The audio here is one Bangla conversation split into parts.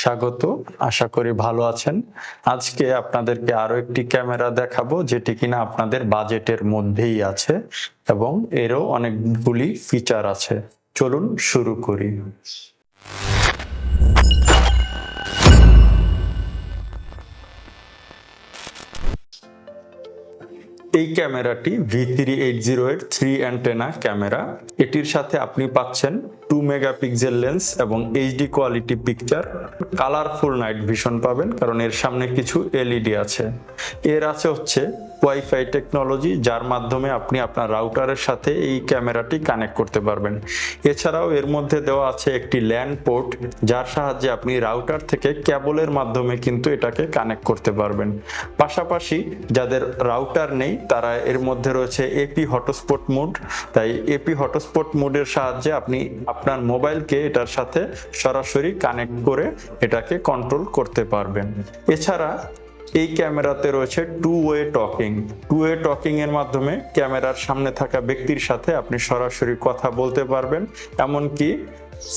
স্বাগত। আশা করি ভালো আছেন। আজকে আপনাদেরকে আরও একটি ক্যামেরা দেখাবো, যেটি কিনা আপনাদের বাজেটের মধ্যেই আছে এবং এরও অনেকগুলি ফিচার আছে। চলুন শুরু করি। এই ক্যামেরাটি ভি থ্রি এইট জিরো এর থ্রি অ্যান্টেনা ক্যামেরা। এটির সাথে আপনি পাচ্ছেন টু মেগাপিক্সেল লেন্স এবং HD quality picture colourful night vision পাবেন, কারণ এর সামনে কিছু এলইডি আছে। এর আছে হচ্ছে ওয়াইফাই টেকনোলজি যার মাধ্যমে আপনি আপনার রাউটারের সাথে এই ক্যামেরাটি কানেক্ট করতে পারবেন। এছাড়াও এর মধ্যে দেওয়া আছে একটি ল্যান্ড পোর্ট যার সাহায্যে আপনি রাউটার থেকে ক্যাবলের মাধ্যমে কিন্তু এটাকে কানেক্ট করতে পারবেন। পাশাপাশি যাদের রাউটার নেই, তারা এর মধ্যে রয়েছে এপি হটস্পট মোড তাই এপি হটস্পট মোডের সাহায্যে আপনি আপনার মোবাইলকে এটার সাথে সরাসরি কানেক্ট করে এটাকে কন্ট্রোল করতে পারবেন। এছাড়া এই ক্যামেরাতে রয়েছে two way talking two way talking এর মাধ্যমে ক্যামেরার সামনে থাকা ব্যক্তির সাথে আপনি সরাসরি কথা বলতে পারবেন, এমনকি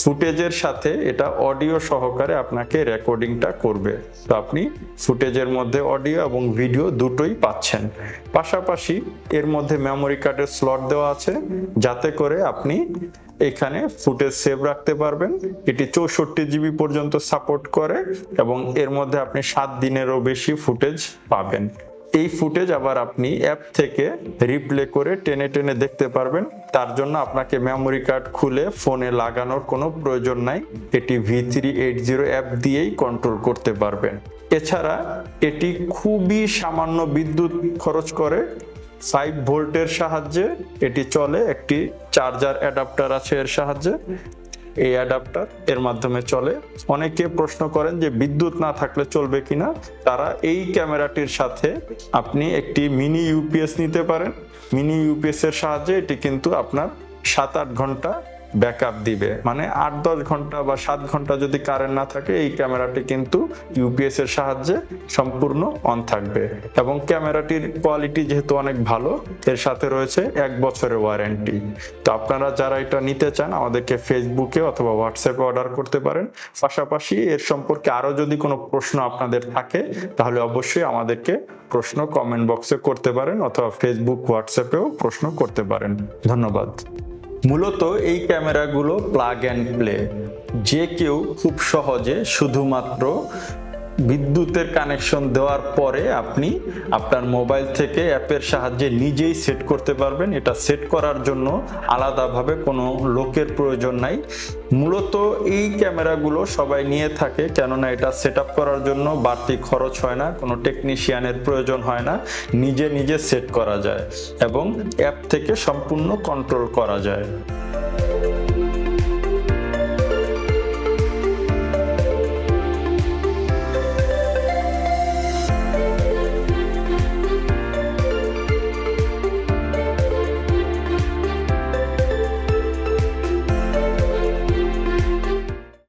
ফুটেজের সাথে এটা অডিও সহকারে আপনাকে রেকর্ডিংটা করবে। তো আপনি ফুটেজের মধ্যে অডিও এবং ভিডিও দুটোই পাচ্ছেন। পাশাপাশি এর মধ্যে মেমোরি কার্ডের স্লট দেওয়া আছে, যাতে করে আপনি এখানে ফুটেজ সেভ রাখতে পারবেন। এটি চৌষট্টি জিবি পর্যন্ত সাপোর্ট করে এবং এর মধ্যে আপনি সাত দিনেরও বেশি ফুটেজ পাবেন। এই ফুটেজ আবার আপনি অ্যাপ থেকে রিপ্লে করে টেনে টেনে দেখতে পারবেন। তার জন্য আপনাকে মেমোরি কার্ড খুলে ফোনে লাগানোর কোনো প্রয়োজন নাই। এটি V three eight zero app দিয়েই কন্ট্রোল করতে পারবেন। এছাড়া এটি খুবই সামান্য বিদ্যুৎ খরচ করে। ফাইভ ভোল্টের সাহায্যে এটি চলে। একটি চার্জার অ্যাডাপ্টার আছে এর সাহায্যে। এই অ্যাডাপ্টার এর মাধ্যমে চলে। অনেকে প্রশ্ন করেন যে বিদ্যুৎ না থাকলে চলবে কিনা? তারা এই ক্যামেরাটির সাথে আপনি একটি মিনি ইউপিএস নিতে পারেন। মিনি ইউপিএস এর সাহায্যে এটি কিন্তু আপনার সাত আট ঘণ্টা ব্যাকআপ দিবে। মানে আট, দশ ঘণ্টা বা সাত ঘণ্টা যদি কারেন্ট না থাকে, এই ক্যামেরাটি কিন্তু ইউপিএস এর সাহায্যে সম্পূর্ণ অন থাকবে। এবং ক্যামেরাটির কোয়ালিটি যেহেতু অনেক ভালো, এর সাথে রয়েছে এক বছরের ওয়ারেন্টি তো আপনারা যারা এটা নিতে চান, আমাদেরকে ফেসবুকে অথবা হোয়াটসঅ্যাপে অর্ডার করতে পারেন। পাশাপাশি এর সম্পর্কে আরও যদি কোনো প্রশ্ন আপনাদের থাকে, তাহলে অবশ্যই আমাদেরকে প্রশ্ন কমেন্ট বক্সে করতে পারেন, অথবা ফেসবুক হোয়াটসঅ্যাপেও প্রশ্ন করতে পারেন। ধন্যবাদ। মূলত এই ক্যামেরাগুলো প্লাগ অ্যান্ড প্লে যে কেউ খুব সহজে শুধুমাত্র বিদ্যুতের কানেকশন দেওয়ার পরে আপনি আপনার মোবাইল থেকে অ্যাপের সাহায্যে নিজেই সেট করতে পারবেন। এটা সেট করার জন্য আলাদাভাবে কোনো লোকের প্রয়োজন নাই। মূলত এই ক্যামেরাগুলো সবাই নিয়ে থাকে, কেননা এটা সেট করার জন্য বাড়তি খরচ হয় না, কোনো টেকনিশিয়ানের প্রয়োজন হয় না, নিজে নিজে সেট করা যায় এবং অ্যাপ থেকে সম্পূর্ণ কন্ট্রোল করা যায়।